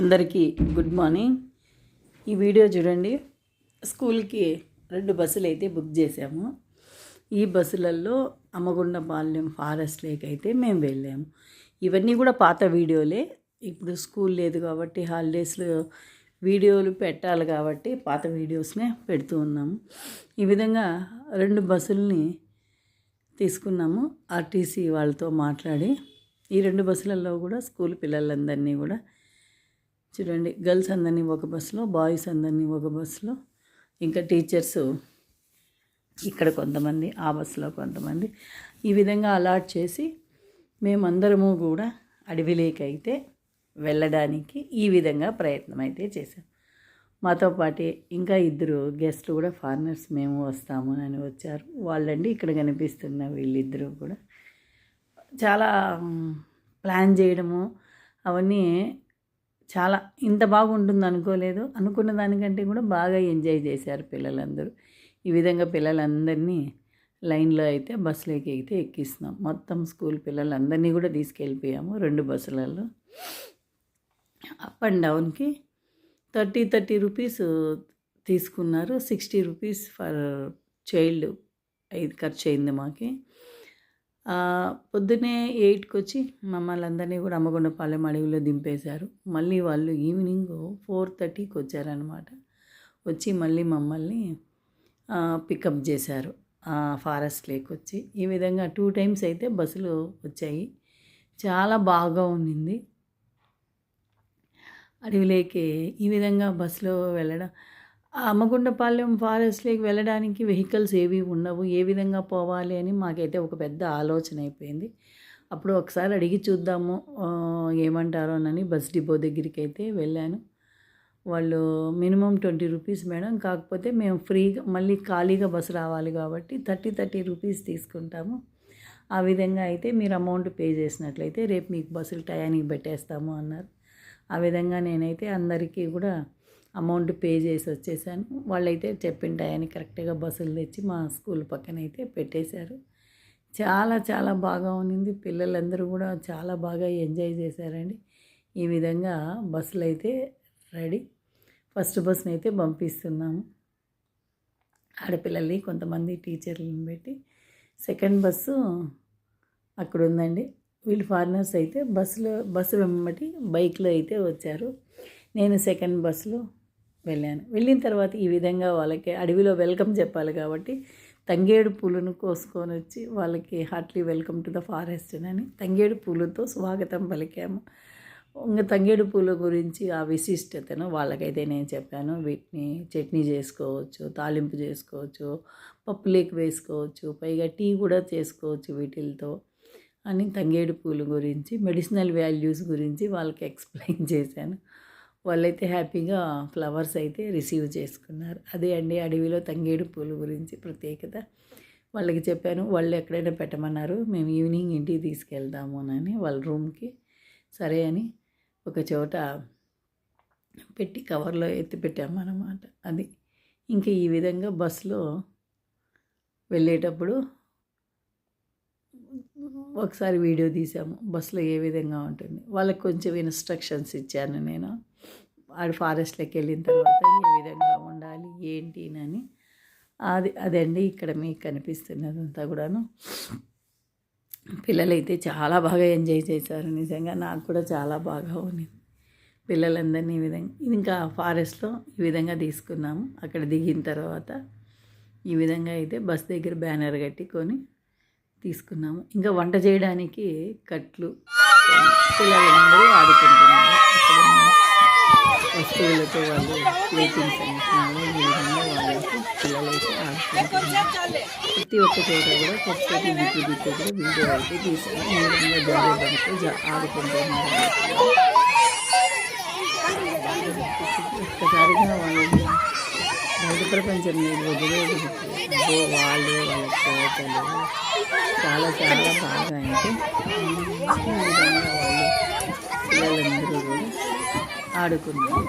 అందరికీ good morning. ఈ video చూడండి. స్కూల్కి రెండు బస్సులు అయితే బుక్ చేసాము ఈ బస్సులలో అమ్మగుండపాలెం ఫారెస్ట్ లేక్ అయితే మేము వెళ్ళాము. ఇవన్నీ కూడా పాత వీడియోలే. ఇప్పుడు స్కూల్ లేదు కాబట్టి హాలిడేస్లో వీడియోలు పెట్టాలి కాబట్టి పాత వీడియోస్నే పెడుతూ ఉన్నాము. ఈ విధంగా రెండు బస్సుల్ని తీసుకున్నాము. ఆర్టీసీ వాళ్ళతో మాట్లాడి ఈ రెండు బస్సులలో కూడా స్కూల్ పిల్లలందరినీ కూడా చూడండి గర్ల్స్ అందరినీ ఒక బస్సులో బాయ్స్ అందరినీ ఒక బస్సులో. ఇంకా టీచర్స్ ఇక్కడ కొంతమంది ఆ బస్సులో కొంతమంది. ఈ విధంగా అలాట్ చేసి మేమందరము కూడా అడవిలోకి అయితే వెళ్ళడానికి ఈ విధంగా ప్రయత్నం అయితే చేశాం. మాతో పాటే ఇంకా ఇద్దరు గెస్ట్లు కూడా ఫారినర్స్ మేము వస్తాము అని వచ్చారు. వాళ్ళండి ఇక్కడ కనిపిస్తున్న వీళ్ళిద్దరూ కూడా. చాలా ప్లాన్ చేయడము అవన్నీ చాలా ఇంత బాగుంటుంది అనుకోలేదు. అనుకున్న దానికంటే కూడా బాగా ఎంజాయ్ చేశారు పిల్లలందరూ. ఈ విధంగా పిల్లలందరినీ లైన్లో అయితే బస్సులోకి అయితే ఎక్కిస్తున్నాం. మొత్తం స్కూల్ పిల్లలందరినీ కూడా తీసుకెళ్ళిపోయాము రెండు బస్సులలో. అప్ అండ్ డౌన్కి థర్టీ థర్టీ రూపీస్ తీసుకున్నారు. సిక్స్టీ రూపీస్ ఫర్ చైల్డ్ ఐదు ఖర్చు అయింది మాకి. పొద్దునే ఎయిట్కి వచ్చి మమ్మల్ని అందరినీ కూడా అమ్మగొండపాలెం అడవిలో దింపేశారు. మళ్ళీ వాళ్ళు ఈవినింగ్ ఫోర్ థర్టీకి వచ్చారనమాట వచ్చి మళ్ళీ మమ్మల్ని పికప్ చేశారు. ఫారెస్ట్ లేక్ వచ్చి ఈ విధంగా టూ టైమ్స్ అయితే బస్సులు వచ్చాయి. చాలా బాగా ఉండింది. అడవిలోకి ఈ విధంగా బస్సులో వెళ్ళడం అమ్మగుండపాలెం ఫారెస్ట్లోకి వెళ్ళడానికి వెహికల్స్ ఏవి ఉండవు. ఏ విధంగా పోవాలి అని మాకైతే ఒక పెద్ద ఆలోచన అయిపోయింది. అప్పుడు ఒకసారి అడిగి చూద్దాము ఏమంటారో అని బస్ డిపో దగ్గరికి అయితే వెళ్ళాను. వాళ్ళు మినిమం ట్వంటీ రూపీస్ మేడం కాకపోతే మేము ఫ్రీగా మళ్ళీ ఖాళీగా బస్సు రావాలి కాబట్టి థర్టీ థర్టీ రూపీస్ తీసుకుంటాము. ఆ విధంగా అయితే మీరు అమౌంట్ పే చేసినట్లయితే రేపు మీకు బస్సులు టయానికి పెట్టేస్తాము అన్నారు. ఆ విధంగా నేనైతే అందరికీ కూడా అమౌంట్ పే చేసి వచ్చేసాను. వాళ్ళైతే చెప్పిన టయానికి కరెక్ట్గా బస్సులు తెచ్చి మా స్కూల్ పక్కన అయితే పెట్టేశారు. చాలా చాలా బాగా ఉన్నింది. పిల్లలందరూ కూడా చాలా బాగా ఎంజాయ్ చేశారండి. ఈ విధంగా బస్సులు అయితే రెడీ. ఫస్ట్ బస్సుని అయితే పంపిస్తున్నాము. ఆడపిల్లల్ని కొంతమంది టీచర్లను పెట్టి. సెకండ్ బస్సు అక్కడ ఉందండి వీళ్ళు ఫారినర్స్ అయితే బస్సులో బస్సు వెంబటి బైక్లో అయితే వచ్చారు. నేను సెకండ్ బస్సులో వెళ్ళాను. వెళ్ళిన తర్వాత ఈ విధంగా వాళ్ళకి అడవిలో వెల్కమ్ చెప్పాలి కాబట్టి తంగేడు పూలను కోసుకొని వచ్చి వాళ్ళకి heartily welcome to the forest అని తంగేడు పూలతో స్వాగతం పలికాము. ఇంకా తంగేడు పూల గురించి ఆ విశిష్టతను వాళ్ళకైతే నేను చెప్పాను. వీటిని చట్నీ చేసుకోవచ్చు తాలింపు చేసుకోవచ్చు పప్పులేకి వేసుకోవచ్చు పైగా టీ కూడా చేసుకోవచ్చు వీటితో అని తంగేడు పూల గురించి మెడిసినల్ వాల్యూస్ గురించి వాళ్ళకి ఎక్స్ప్లెయిన్ చేశాను. వాళ్ళైతే హ్యాపీగా ఫ్లవర్స్ అయితే రిసీవ్ చేసుకున్నారు. అదే అండి అడవిలో తంగేడు పూల గురించి ప్రత్యేకత. వాళ్ళకి చెప్పాను వాళ్ళు ఎక్కడైనా పెట్టమన్నారు మేము ఈవినింగ్ ఇంటికి తీసుకెళ్తాము అని వాళ్ళ రూమ్కి. సరే అని ఒక చోట పెట్టి కవర్లో ఎత్తి పెట్టామన్నమాట అది ఇంకా ఈ విధంగా బస్సులో వెళ్ళేటప్పుడు ఒకసారి వీడియో తీసాము బస్సులో ఏ విధంగా ఉంటుంది. వాళ్ళకి కొంచెం ఇన్స్ట్రక్షన్స్ ఇచ్చాను నేను. ఆడు ఫారెస్ట్లోకి వెళ్ళిన తర్వాత ఏ విధంగా ఉండాలి ఏంటి అని. అది అదండి ఇక్కడ మీకు కనిపిస్తున్నదంతా కూడాను. పిల్లలైతే చాలా బాగా ఎంజాయ్ చేశారు నిజంగా నాకు కూడా చాలా బాగా ఉన్నింది పిల్లలందరినీ ఈ విధంగా ఇది ఇంకా ఫారెస్ట్లో ఈ విధంగా తీసుకున్నాము. అక్కడ దిగిన తర్వాత ఈ విధంగా అయితే బస్ దగ్గర బ్యానర్ కట్టుకొని తీసుకున్నాము. ఇంకా వంట చేయడానికి కట్లు పిల్లలందరూ ఆడుకుంటున్నాము వస్తువులతో వాళ్ళు ప్లేటింగ్స్ అంటున్నారు ఈ విధంగా వాళ్ళకి పిల్లలైతే ఆడుకుంటున్నారు ప్రతి ఒక్క చోట కూడా కొత్త దిక్కు దిక్కు కూడా వీడియో అయితే తీసాను ఈ విధంగా జారే బండితో ఆడుకుంటున్నారు ఒక్కసారిగా వాళ్ళు బయట ప్రపంచం మీద వదిలేదు వాళ్ళు వాళ్ళ తోటలు చాలా చాలా బాగా అంటే ఈ విధంగా వాళ్ళు పిల్లలందరూ కూడా ఆడుకున్నారు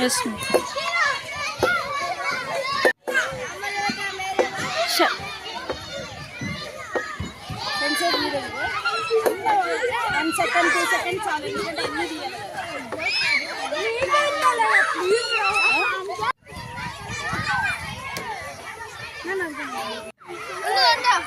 thanks one second two second చాలు ఎందుకంటే తీయాలి Nó lên đâu?